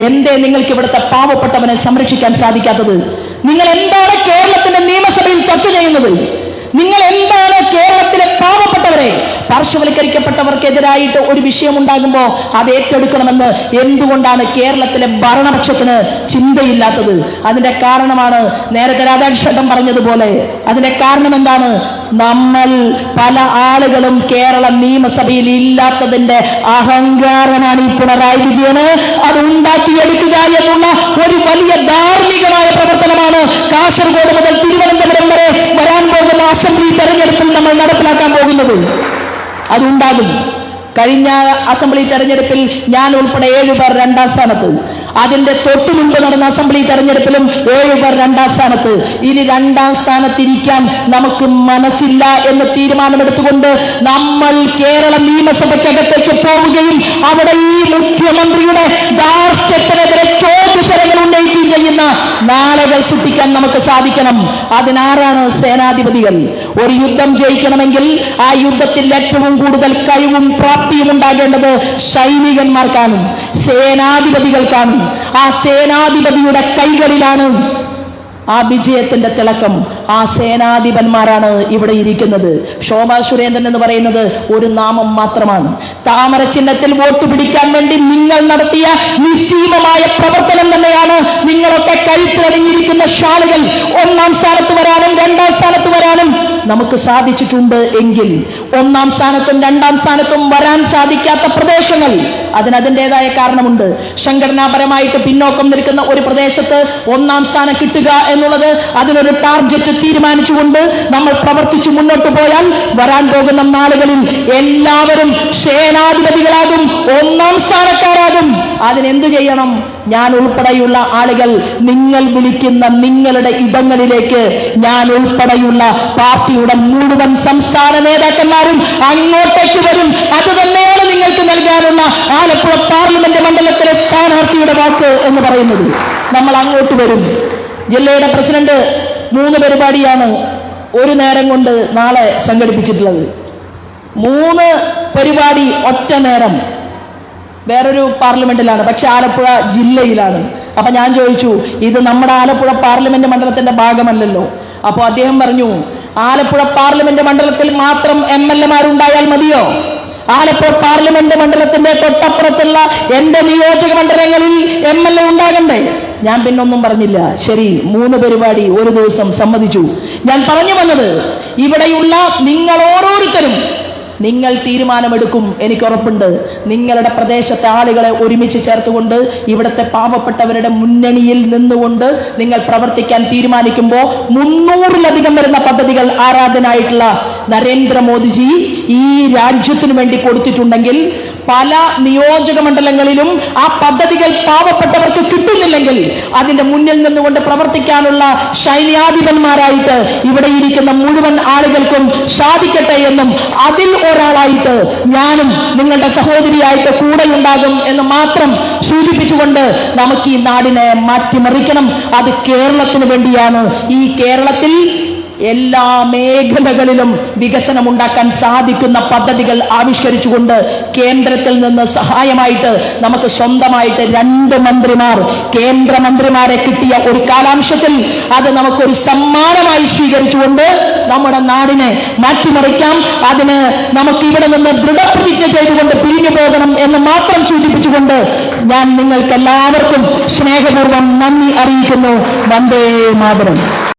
എന്തേ നിങ്ങൾക്ക് ഇവിടുത്തെ പാവപ്പെട്ടവനെ സംരക്ഷിക്കാൻ സാധിക്കാത്തത്? നിങ്ങൾ എന്താണ് കേരളത്തിന്റെ നിയമസഭയിൽ ചർച്ച ചെയ്യുന്നത്? നിങ്ങൾ എന്താണ് പാർശ്വവൽക്കരിക്കപ്പെട്ടവർക്കെതിരായിട്ട് ഒരു വിഷയം ഉണ്ടാകുമ്പോൾ അത് ഏറ്റെടുക്കണമെന്ന് എന്തുകൊണ്ടാണ് കേരളത്തിലെ ഭരണപക്ഷത്തിന് ചിന്തയില്ലാത്തത്? അതിന്റെ കാരണമാണ് നേരത്തെ രാധാകൃഷ്ണൻ പറഞ്ഞതുപോലെ. അതിന്റെ കാരണം എന്താണ്? നമ്മൾ പല ആളുകളും കേരള നിയമസഭയിൽ ഇല്ലാത്തതിന്റെ അഹങ്കാരനാണ് ഈ പിണറായി വിജയന്. അത് ഉണ്ടാക്കിയെടുക്കുക എന്നുള്ള ഒരു വലിയ ധാർമ്മികമായ പ്രവർത്തനമാണ് കാസർഗോഡ് മുതൽ തിരുവനന്തപുരം വരെ വരാൻ പോകുന്ന അസംബ്ലി തെരഞ്ഞെടുപ്പിൽ നമ്മൾ നടപ്പിലാക്കാൻ പോകുന്നത്. അതുണ്ടാകും കഴിഞ്ഞ അസംബ്ലി തെരഞ്ഞെടുപ്പിൽ ഞാൻ ഉൾപ്പെടെ ഏഴു പേർ രണ്ടാം സ്ഥാനത്ത്. അതിന്റെ തൊട്ടു മുൻപ് നടന്ന അസംബ്ലി തെരഞ്ഞെടുപ്പിലും ഏഴു പേർ രണ്ടാം സ്ഥാനത്ത്. ഇനി രണ്ടാം സ്ഥാനത്തിരിക്കാൻ നമുക്ക് മനസ്സില്ല എന്ന് തീരുമാനമെടുത്തുകൊണ്ട് നമ്മൾ കേരള നിയമസഭയ്ക്കകത്തേക്ക് പോവുകയും അവിടെ ഈ മുഖ്യമന്ത്രിയുടെ ദാർഷ്ട്യത്തിനെതിരെ ചോദ്യശരങ്ങൾ ഉന്നയിക്കുകയും ചെയ്യുന്ന നാളുകൾ സൃഷ്ടിക്കാൻ നമുക്ക് സാധിക്കണം. അതിനാരാണ് സേനാധിപതികൾ? ഒരു യുദ്ധം ജയിക്കണമെങ്കിൽ ആ യുദ്ധത്തിൽ ഏറ്റവും കൂടുതൽ കഴിവും പ്രാപ്തിയും ഉണ്ടാകേണ്ടത് സൈനികന്മാർക്കാണ് സേനാധിപതികൾക്കാണ് ആ സേനാധിപതിയുടെ കൈകളിലാണ് ആ വിജയത്തിന്റെ തിളക്കം. ആ സേനാധിപന്മാരാണ് ഇവിടെ ഇരിക്കുന്നത്. ശോഭാ സുരേന്ദ്രൻ എന്ന് പറയുന്നത് ഒരു നാമം മാത്രമാണ്. താമര ചിഹ്നത്തിൽ വോട്ട് പിടിക്കാൻ വേണ്ടി നിങ്ങൾ നടത്തിയ നിശ്ചീമമായ പ്രവർത്തനം തന്നെയാണ് നിങ്ങളൊക്കെ കഴുത്തിലണിഞ്ഞിരിക്കുന്ന ഷാളുകൾ ഒന്നാം സ്ഥാനത്ത് വരാനും രണ്ടാം സ്ഥാനത്ത് വരാനും നമുക്ക് സാധിച്ചിട്ടുണ്ട് എങ്കിൽ ഒന്നാം സ്ഥാനത്തും രണ്ടാം സ്ഥാനത്തും വരാൻ സാധിക്കാത്ത പ്രദേശങ്ങൾ അതിന് അതിന്റെതായ കാരണമുണ്ട്. സംഘടനാപരമായിട്ട് പിന്നോക്കം നിൽക്കുന്ന ഒരു പ്രദേശത്ത് ഒന്നാം സ്ഥാനം കിട്ടുക എന്നുള്ളത് അതിനൊരു ടാർഗറ്റ് തീരുമാനിച്ചുകൊണ്ട് നമ്മൾ പ്രവർത്തിച്ചു മുന്നോട്ട് പോയാൽ വരാൻ പോകുന്ന നാളുകളിൽ എല്ലാവരും സേനാധിപതികളാകും ഒന്നാം സ്ഥാനക്കാരാകും. അതിനെന്ത് ചെയ്യണം? ഞാൻ ഉൾപ്പെടെയുള്ള ആളുകൾ നിങ്ങൾ വിളിക്കുന്ന നിങ്ങളുടെ ഇടങ്ങളിലേക്ക് ഞാൻ ഉൾപ്പെടെയുള്ള പാർട്ടിയുടെ മുഴുവൻ സംസ്ഥാന നേതാക്കന്മാരും അങ്ങോട്ടേക്ക് വരും. അത് തന്നെയാണ് നിങ്ങൾക്ക് നൽകാനുള്ള ആലപ്പുഴ പാർലമെന്റ് മണ്ഡലത്തിലെ സ്ഥാനാർത്ഥിയുടെ വാക്ക് എന്ന് പറയുന്നത്. നമ്മൾ അങ്ങോട്ട് വരും. ജില്ലയുടെ പ്രസിഡന്റ് മൂന്ന് പരിപാടിയാണ് ഒരു നേരം കൊണ്ട് നാളെ സംഘടിപ്പിച്ചിട്ടുള്ളത്. മൂന്ന് പരിപാടി ഒറ്റ നേരം. വേറൊരു പാർലമെന്റിലാണ് പക്ഷെ ആലപ്പുഴ ജില്ലയിലാണ്. അപ്പൊ ഞാൻ ചോദിച്ചു ഇത് നമ്മുടെ ആലപ്പുഴ പാർലമെന്റ് മണ്ഡലത്തിന്റെ ഭാഗമല്ലല്ലോ. അപ്പോൾ അദ്ദേഹം പറഞ്ഞു ആലപ്പുഴ പാർലമെന്റ് മണ്ഡലത്തിൽ മാത്രം എം എൽ എമാരുണ്ടായാൽ മതിയോ? ആലപ്പുഴ പാർലമെന്റ് മണ്ഡലത്തിന്റെ തൊട്ടപ്പുറത്തുള്ള എന്റെ നിയോജക മണ്ഡലങ്ങളിൽ എം എൽ എ ഉണ്ടാകണ്ടേ? ഞാൻ പിന്നെ ഒന്നും പറഞ്ഞില്ല. ശരി മൂന്ന് പരിപാടി ഒരു ദിവസം സമ്മതിച്ചു. ഞാൻ പറഞ്ഞു വന്നത് ഇവിടെയുള്ള നിങ്ങൾ ഓരോരുത്തരും നിങ്ങൾ തീരുമാനമെടുക്കും എനിക്ക് ഉറപ്പുണ്ട്. നിങ്ങളുടെ പ്രദേശത്തെ ആളുകളെ ഒരുമിച്ച് ചേർത്തുകൊണ്ട് ഇവിടുത്തെ പാവപ്പെട്ടവരുടെ മുന്നണിയിൽ നിന്നുകൊണ്ട് നിങ്ങൾ പ്രവർത്തിക്കാൻ തീരുമാനിക്കുമ്പോൾ മുന്നൂറിലധികം വരുന്ന പദ്ധതികൾ ആരാധനായിട്ടുള്ള നരേന്ദ്രമോദിജി ഈ രാജ്യത്തിനു വേണ്ടി കൊടുത്തിട്ടുണ്ടെങ്കിൽ പല നിയോജക മണ്ഡലങ്ങളിലും ആ പദ്ധതികൾ പാവപ്പെട്ടവർക്ക് കിട്ടുന്നില്ലെങ്കിൽ അതിന്റെ മുന്നിൽ നിന്നുകൊണ്ട് പ്രവർത്തിക്കാനുള്ള സൈന്യാധിപന്മാരായിട്ട് ഇവിടെ ഇരിക്കുന്ന മുഴുവൻ ആളുകൾക്കും സാധിക്കട്ടെ എന്നും അതിൽ ഒരാളായിട്ട് ഞാനും നിങ്ങളുടെ സഹോദരിയായിട്ട് കൂടെ ഉണ്ടാകും എന്ന് മാത്രം സൂചിപ്പിച്ചുകൊണ്ട് നമുക്ക് ഈ നാടിനെ മാറ്റിമറിക്കണം. അത് കേരളത്തിന് വേണ്ടിയാണ്. ഈ കേരളത്തിൽ എല്ലാ മേഖലകളിലും വികസനം ഉണ്ടാക്കാൻ സാധിക്കുന്ന പദ്ധതികൾ ആവിഷ്കരിച്ചുകൊണ്ട് കേന്ദ്രത്തിൽ നിന്ന് സഹായമായിട്ട് നമുക്ക് സ്വന്തമായിട്ട് രണ്ട് മന്ത്രിമാർ കേന്ദ്രമന്ത്രിമാരെ കിട്ടിയ ഒരു കാലാംശത്തിൽ അത് നമുക്കൊരു സമ്മാനമായി സ്വീകരിച്ചുകൊണ്ട് നമ്മുടെ നാടിനെ മാറ്റിമറിക്കാം. അതിന് നമുക്ക് ഇവിടെ നിന്ന് ദൃഢപ്രതിജ്ഞ ചെയ്തുകൊണ്ട് പിരിഞ്ഞു പോകണം എന്ന് മാത്രം സൂചിപ്പിച്ചുകൊണ്ട് ഞാൻ നിങ്ങൾക്ക് എല്ലാവർക്കും സ്നേഹപൂർവം നന്ദി അറിയിക്കുന്നു. വന്ദേ മാതരം.